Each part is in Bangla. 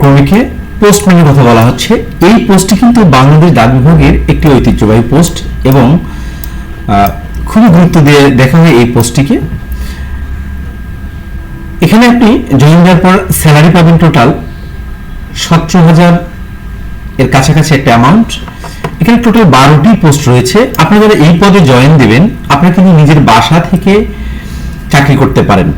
ক্রমিকে পোস্টম্যানের কথা বলা হচ্ছে। এই পোস্টটি কিন্তু বাংলাদেশ ডাক বিভাগের একটি ঐতিহ্যবাহী পোস্ট এবং খুবই গুরুত্ব দিয়ে দেখা হয় এই পোস্টটিকে এখানে আপনি জয়েন দেওয়ার পর স্যালারি পাবেন টোটাল সতেরো হাজার এর কাছাকাছি একটা অ্যামাউন্ট এখানে টোটাল বারোটি পোস্ট রয়েছে। আপনি যারা এই পদে জয়েন দেবেন, আপনারা কিন্তু নিজের বাসা থেকে চাকরি করতে পারেন।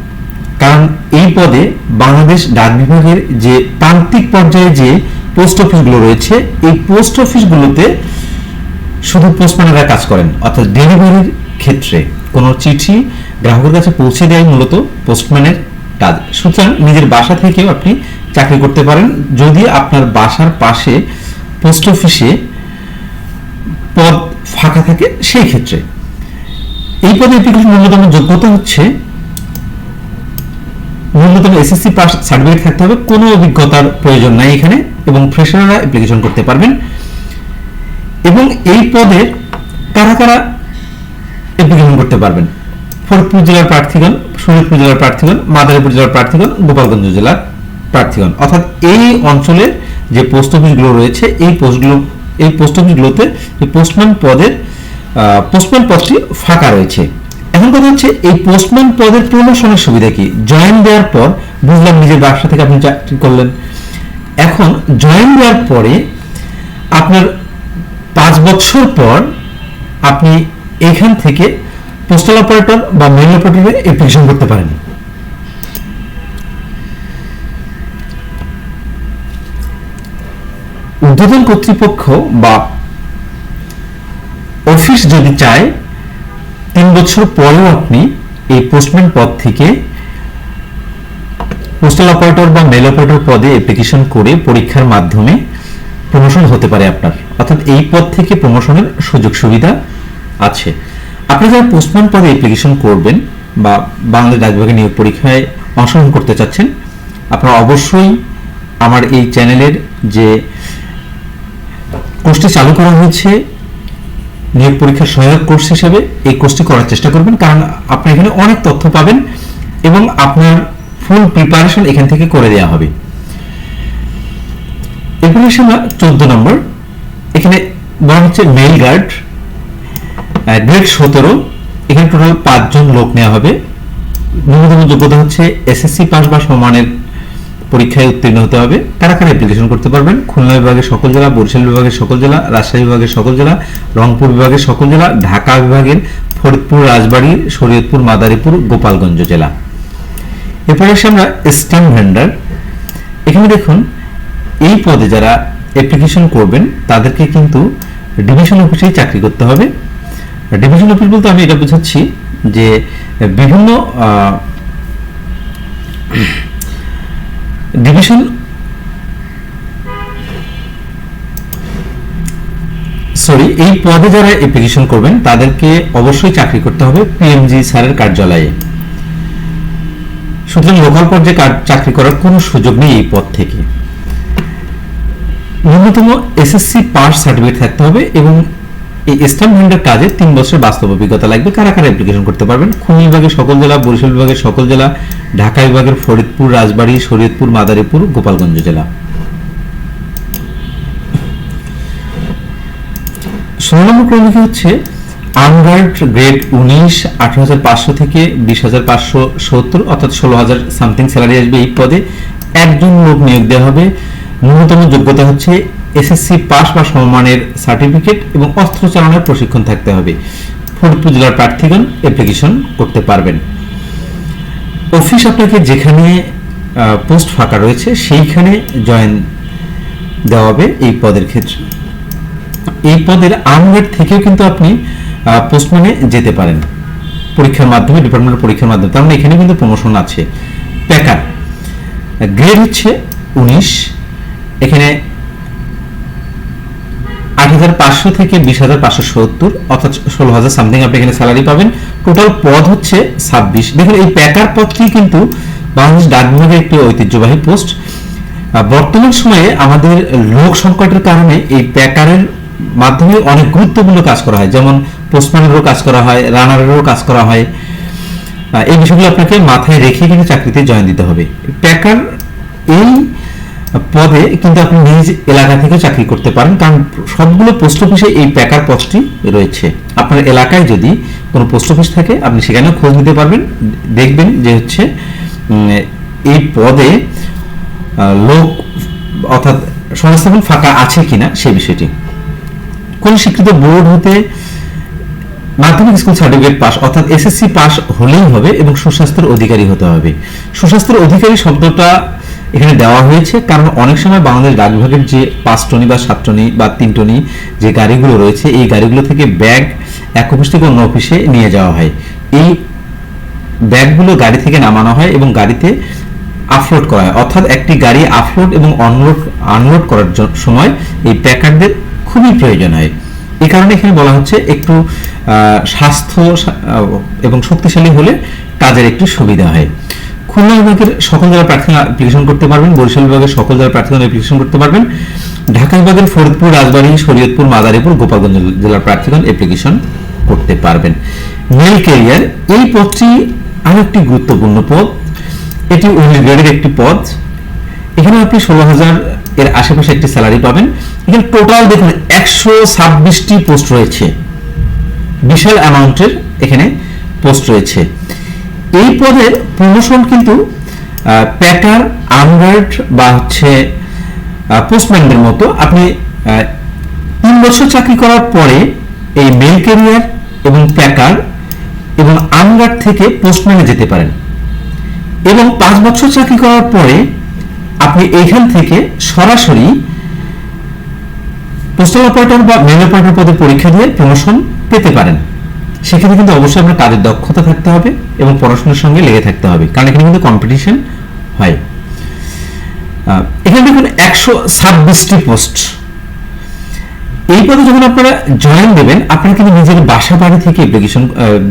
কারণ এই পদে বাংলাদেশ ডাক বিভাগের যে প্রান্তিক পর্যায়ে যে পোস্ট অফিসগুলো রয়েছে, এই পোস্ট অফিসগুলোতে শুধু পোস্টম্যানেরা কাজ করেন, অর্থাৎ ডেলিভারির ক্ষেত্রে। কোনো চিঠি গ্রাহকের কাছে পৌঁছে দেয় মূলত পোস্টম্যানের কাজ। সুতরাং নিজের বাসা থেকেও আপনি চাকরি করতে পারেন। যদি আপনার বাসার পাশে পোস্ট অফিসে পদ ফাঁকা থাকে, সেই ক্ষেত্রে। এই পদে অ্যাপ্লিকেশন ন্যূনতম যোগ্যতা হচ্ছে ন্যূনতম এসএসসি পাস সার্টিফিকেট থাকতে হবে, কোনো অভিজ্ঞতার প্রয়োজন নাই এখানে, এবং ফ্রেশাররা অ্যাপ্লিকেশন করতে পারবেন। এবং এই পদের কারা কারা অ্যাপ্লিকেশন করতে পারবেন? ফরিদপুর জেলার প্রার্থীগণ, শরীরপুর জেলার প্রার্থীগণ, মাদারীপুর জেলার প্রার্থীগণ, গোপালগঞ্জ জেলার প্রার্থীগণ। অর্থাৎ এই অঞ্চলের যে পোস্ট অফিসগুলো রয়েছে, এই পোস্টগুলো এই পোস্ট অফিসগুলোতে পোস্টম্যান পদের পোস্টম্যান পদটি ফাঁকা রয়েছে। এখন কথা হচ্ছে, এই পোস্টম্যান পদের প্রমোশনের সুবিধা কি? জয়েন দেওয়ার পর, বুঝলাম নিজের ব্যবসা থেকে আপনি চাকরি করলেন। এখন জয়েন দেওয়ার পরে আপনার পাঁচ বছর পর আপনি এখান থেকে পোস্টাল অপারেটর বা মেল অপারেটরে অ্যাপ্লিকেশন করতে পারেন। উদ্বোধন কর্তৃপক্ষ বা অফিস যদি চায় তিন বছর পরেও আপনি এই পোস্টম্যান পদ থেকে পোস্টাল অপারেটর বা মেল অপারেটর পদে অ্যাপ্লিকেশন করে পরীক্ষার মাধ্যমে প্রমোশন হতে পারে আপনার। অর্থাৎ এই পদ থেকে প্রমোশনের সুযোগ সুবিধা আছে। আপনি যারা পোস্টম্যান পদে অ্যাপ্লিকেশন করবেন বা বাংলাদেশ ডাক বিভাগের নিয়োগ পরীক্ষায় অংশগ্রহণ করতে চাচ্ছেন, আপনারা অবশ্যই আমার এই চ্যানেলের যে কোর্সটি চালু করা হয়েছে নিয়োগ পরীক্ষার সহায়ক কোর্স হিসেবে এই কোর্সটি করার চেষ্টা করবেন, কারণ আপনি এখানে অনেক তথ্য পাবেন এবং আপনার ফুল প্রিপারেশন এখান থেকে করে দেওয়া হবে। এরপরে আসি চোদ্দ নম্বর। এখানে বলা হচ্ছে মেল গার্ড গ্রেড সতেরো। এখানে টোটাল পাঁচজন লোক নেওয়া হবে। ন্যূনতম যোগ্যতা হচ্ছে এসএসসি পাস বা সমানের পরীক্ষায় উত্তীর্ণ হতে হবে। কারা কারা অ্যাপ্লিকেশন করতে পারবেন? খুলনা বিভাগের সকল জেলা, বরিশাল বিভাগের সকল জেলা, রাজশাহী বিভাগের সকল জেলা, রংপুর বিভাগের সকল জেলা, ঢাকা বিভাগের ফরিদপুর, রাজবাড়ী, শরীয়তপুর, মাদারীপুর, গোপালগঞ্জ জেলা। এরপরে আসি আমরা স্ট্যাম্প ভেন্ডার এখানে দেখুন, এই পদে যারা অ্যাপ্লিকেশন করবেন, তাদেরকে কিন্তু ডিভিশন অফিসেই চাকরি করতে হবে। ডিভিশন অফিস বলতে আমি এটা বোঝাচ্ছি যে বিভিন্ন ডিভিশন? সরি এই পদে যারা অ্যাপ্লিকেশন করবেন, তাদেরকে অবশ্যই চাকরি করতে হবে পিএমজি স্যারের কার্যালয়ে। সুতরাং লোকাল পর্যায়ে কার- চাকরি করার কোনো সুযোগ নেই এই পদ থেকে। ন্যূনতম এসএসসি পাস সার্টিফিকেট থাকতে হবে এবং এই স্ট্যাম্প ভেন্ডার কাজে তিন বছর বাস্তব অভিজ্ঞতা লাগবে। কারা কারা অ্যাপ্লিকেশন করতে পারবেন? খুলনা বিভাগের সকল জেলা, বরিশাল বিভাগের সকল জেলা, ঢাকা বিভাগের ফরিদপুর, রাজবাড়ী, শরীয়তপুর, মাদারীপুর, গোপালগঞ্জ জেলা। ষোলো নম্বর হচ্ছে আনগার্ড গ্রেড উনিশ, আঠারো থেকে বিশ হাজার পাঁচশো সত্তর, অর্থাৎ ষোলো হাজার সামথিং স্যালারি আসবে এই পদে। একজন লোক নিয়োগ দেওয়া হবে। ন্যূনতম যোগ্যতা হচ্ছে এসএসসি পাস বা সমমানের সার্টিফিকেট এবং অস্ত্র চালানোর প্রশিক্ষণ থাকতে হবে। ফরিদপুর জেলার প্রার্থীগণ অ্যাপ্লিকেশন করতে পারবেন। অফিস আপনাকে যেখানে পোস্ট ফাঁকা রয়েছে সেইখানে জয়েন দেওয়া হবে এই পদের ক্ষেত্রে। এই পদের আর্মগেট থেকেও কিন্তু আপনি পোস্টম্যানে যেতে পারেন। পরীক্ষার মাধ্যমে ডিপার্টমেন্টের পরীক্ষার মাধ্যমে। তার মানে এখানে কিন্তু প্রমোশন আছে। প্যাকার গ্রেড হচ্ছে উনিশ। এখানে হাজার পাঁচশো থেকে বিশ হাজার পাঁচশো সত্তর, অর্থাৎ ষোলো হাজার সামথিং আপনি এখানে স্যালারি পাবেন। টোটাল পদ হচ্ছে ছাব্বিশ। দেখুন, এই প্যাকার পদটি কিন্তু বাংলাদেশ ডাক বিভাগের একটি ঐতিহ্যবাহী পোস্ট। বর্তমান সময়ে আমাদের লোক সংকটের কারণে এই প্যাকারের মাধ্যমে অনেক গুরুত্বপূর্ণ কাজ করা হয়। যেমন পোস্টম্যানেরও কাজ করা হয়, রানারেরও কাজ করা হয়। এই বিষয়গুলো আপনাকে মাথায় রেখে কিন্তু চাকরিতে জয়েন দিতে হবে। প্যাকার এই পদে কিন্তু আপনি নিজ এলাকা থেকে চাকরি করতে পারেন, কারণ সবগুলো পোস্ট অফিসে এই প্যাকার পদটি রয়েছে। আপনার এলাকায় যদি কোনো পোস্ট অফিস থাকে, আপনি সেখানে খোঁজ নিতে পারবেন, দেখবেন যে হচ্ছে এই পদে লোক অর্থাৎ সংস্থাপন ফাঁকা আছে কিনা সেই বিষয়টি। কোন স্বীকৃত বোর্ড হতে মাধ্যমিক স্কুল সার্টিফিকেট পাস অর্থাৎ এসএসসি পাস হলেই হবে এবং সুস্বাস্থ্যের অধিকারী হতে হবে। সুস্বাস্থ্যের অধিকারী শব্দটা এখানে দেওয়া হয়েছে কারণ অনেক সময় বাংলাদেশ ডাক বিভাগের যে পাঁচ টনি বা সাত টনি বা তিন টনি যে গাড়িগুলো রয়েছে, এই গাড়িগুলো থেকে ব্যাগ এক অফিস থেকে অন্য অফিসে নিয়ে যাওয়া হয়। এই ব্যাগগুলো গাড়ি থেকে নামানো হয় এবং গাড়িতে আফলোড করা হয়। অর্থাৎ একটি গাড়ি আফলোড এবং অনলোড আনলোড করার সময় এই প্যাকারদের খুবই প্রয়োজন হয়। এই কারণে এখানে বলা হচ্ছে একটু স্বাস্থ্য এবং শক্তিশালী হলে কাজের একটু সুবিধা হয়। খুলনা বিভাগের সকল জেলার প্রার্থীরা অ্যাপ্লিকেশন করতে পারবেন, বরিশাল বিভাগের সকল জেলার প্রার্থীরা অ্যাপ্লিকেশন করতে পারবেন। ঢাকা বিভাগের ফরিদপুর, রাজবাড়ী, শরীয়তপুর, মাদারীপুর, গোপালগঞ্জ জেলার প্রার্থীগণ অ্যাপ্লিকেশন করতে পারবেন। মেল ক্যারিয়ার এই পদটি আরও একটি গুরুত্বপূর্ণ পদ। এটি উনিশ একটি পদ। এখানে আপনি ষোলো হাজার এর আশেপাশে একটি স্যালারি পাবেন। এখানে টোটাল দেখুন, একশো ছাব্বিশটি পোস্ট রয়েছে। বিশাল অ্যামাউন্টের এখানে পোস্ট রয়েছে। এই পদের প্রমোশন কিন্তু প্যাটার আনগার্ড বা হচ্ছে পোস্টম্যানদের মতো আপনি তিন বছর চাকরি করার পরে এই মেল ক্যারিয়ার এবং প্যাকার এবং আনগার্ড থেকে পোস্টম্যানে যেতে পারেন। এবং পাঁচ বছর চাকরি করার পরে আপনি এইখান থেকে সরাসরি পোস্টাল অপারেটর বা মেল অপারেটর পদে পরীক্ষা দিয়ে প্রমোশন পেতে পারেন। সেক্ষেত্রে কিন্তু অবশ্যই আপনার কাজের দক্ষতা থাকতে হবে এবং পড়াশোনার সঙ্গে লেগে থাকতে হবে। কারণ এখানে কিন্তু কম্পিটিশন হয়। এখানে দেখুন একশো ছাব্বিশটি পোস্ট এই পদে যখন আপনারা জয়েন দেবেন, আপনারা কিন্তু নিজের বাসা বাড়ি থেকে অ্যাপ্লিকেশন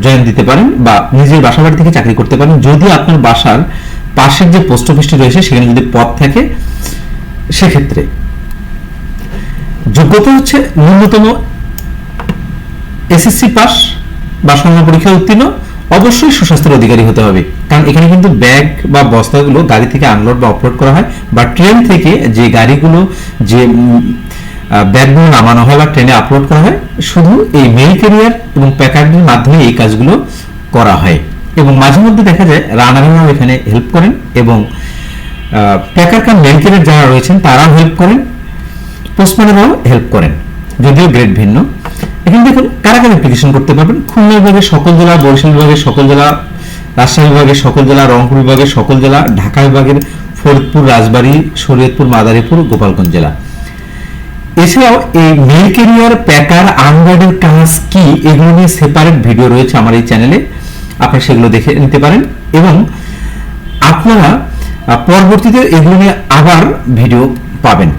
জয়েন দিতে পারেন বা নিজের বাসা বাড়ি থেকে চাকরি করতে পারেন। যদি আপনার বাসার পাশের যে পোস্ট অফিসটি রয়েছে, সেখানে যদি পদ থাকে, সেক্ষেত্রে। যোগ্যতা হচ্ছে ন্যূনতম এসএসসি পাস বা সময় পরীক্ষা উত্তীর্ণ, অবশ্যই সুস্বাস্থ্যের অধিকারী হতে হবে। কারণ এখানে কিন্তু ব্যাগ বা বস্তাগুলো গাড়ি থেকে আনলোড বা অপলোড করা হয় বা ট্রেন থেকে যে গাড়িগুলো, যে ব্যাগগুলো নামানো হয় বা ট্রেনে আপলোড করা হয়, শুধু এই মেল ক্যারিয়ার এবং প্যাকারদের মাধ্যমে এই কাজগুলো করা হয়। এবং মাঝে মধ্যে দেখা যায় রানাররাও এখানে হেল্প করেন এবং প্যাকার কাম মেল ক্যারিয়ার যারা রয়েছেন তারাও হেল্প করেন পোস্টম্যানেরাও হেল্প করেন। যদিও গ্রেড ভিন্ন। এখানে দেখুন কারা কারা অ্যাপ্লিকেশন করতে পারবেন? খুলনা বিভাগের সকল জেলা, বরিশাল বিভাগের সকল জেলা, রাজশাহী বিভাগের সকল জেলা, রংপুর বিভাগের সকল জেলা, ঢাকা বিভাগের ফরিদপুর, রাজবাড়ী, শরীয়তপুর, মাদারীপুর, গোপালগঞ্জ জেলা। এছাড়াও এই মেল ক্যারিয়ার প্যাকার আনগার্ডের কাজ কি এগুলো নিয়ে সেপারেট ভিডিও রয়েছে আমার এই চ্যানেলে আপনারা সেগুলো দেখে নিতে পারেন এবং আপনারা পরবর্তীতে এগুলো নিয়ে আবার ভিডিও পাবেন।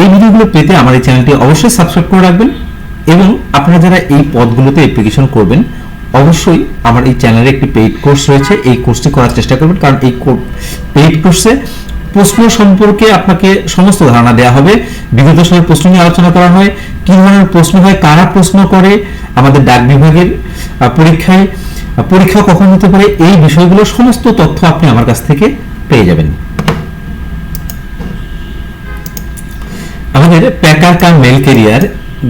এই ভিডিওগুলো পেতে আমার এই চ্যানেলটি অবশ্যই সাবস্ক্রাইব করে রাখবেন। এবং আপনারা যারা এই পদগুলোতে অ্যাপ্লিকেশন করবেন, অবশ্যই আমার এই চ্যানেলে একটি পেইড কোর্স রয়েছে। এই কোর্সটি করার চেষ্টা করবেন, কারণ এই পেইড কোর্সে প্রশ্ন সম্পর্কে আপনাকে সমস্ত ধারণা দেওয়া হবে। বিগত সালের প্রশ্ন নিয়ে আলোচনা করা হয়, কি ধরনের প্রশ্ন হয়, কারা প্রশ্ন করে, আমাদের ডাক বিভাগের পরীক্ষায় পরীক্ষা কখন হতে পারে, এই বিষয়গুলো সমস্ত তথ্য আপনি আমার কাছ থেকে পেয়ে যাবেন। আমাদের প্যাকার কার মেল কেরিয়ার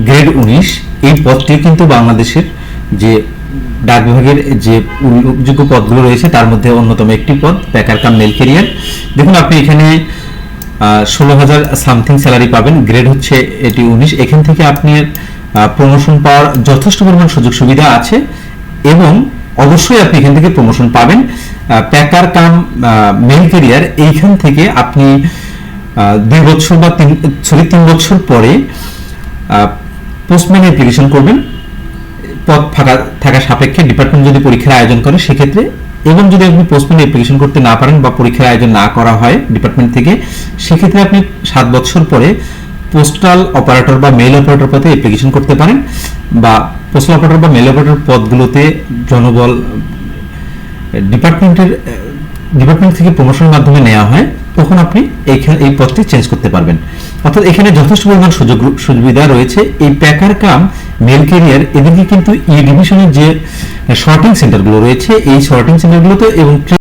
গ্রেড উনিশ, এই পদটি কিন্তু বাংলাদেশের যে ডাক বিভাগের যে উল্লেখযোগ্য পদগুলো রয়েছে, তার মধ্যে অন্যতম একটি পদ প্যাকার কাম মেল কেরিয়ার দেখুন, আপনি এখানে ষোলো হাজার সামথিং স্যালারি পাবেন, গ্রেড হচ্ছে এটি উনিশ। এখান থেকে আপনি প্রমোশন পাওয়ার যথেষ্ট পরিমাণ সুযোগ সুবিধা আছে এবং অবশ্যই আপনি এখান থেকে প্রমোশন পাবেন। প্যাকার কাম মেল কেরিয়ার এইখান থেকে আপনি দুই বছর বা তিন, সরি, তিন বছর পরে পোস্টম্যান অ্যাপ্লিকেশন করবেন। পদ ফাঁকা থাকা সাপেক্ষে ডিপার্টমেন্ট যদি পরীক্ষার আয়োজন করে, সেক্ষেত্রে এবং যদি আপনি পোস্টম্যান অ্যাপ্লিকেশন করতে না পারেন বা পরীক্ষার আয়োজন না করা হয় ডিপার্টমেন্ট থেকে, সেক্ষেত্রে আপনি সাত বছর পরে পোস্টাল অপারেটর বা মেল অপারেটর পদে অ্যাপ্লিকেশন করতে পারেন বা পোস্টাল অপারেটর বা মেল অপারেটর পদগুলোতে জনবল ডিপার্টমেন্টের ডিপার্টমেন্ট থেকে প্রমোশনের মাধ্যমে নেওয়া হয়। তখন আপনি এইখানে এই পদটি চেঞ্জ করতে পারবেন। অর্থাৎ এখানে যথেষ্ট পরিমাণ সুযোগ, সুবিধা রয়েছে। এই প্যাকার কাম মেল ক্যারিয়ার এদেরকে কিন্তু ই ডিভিশনের যে শর্টিং সেন্টারগুলো রয়েছে, এই শর্টিং সেন্টারগুলোতে এবং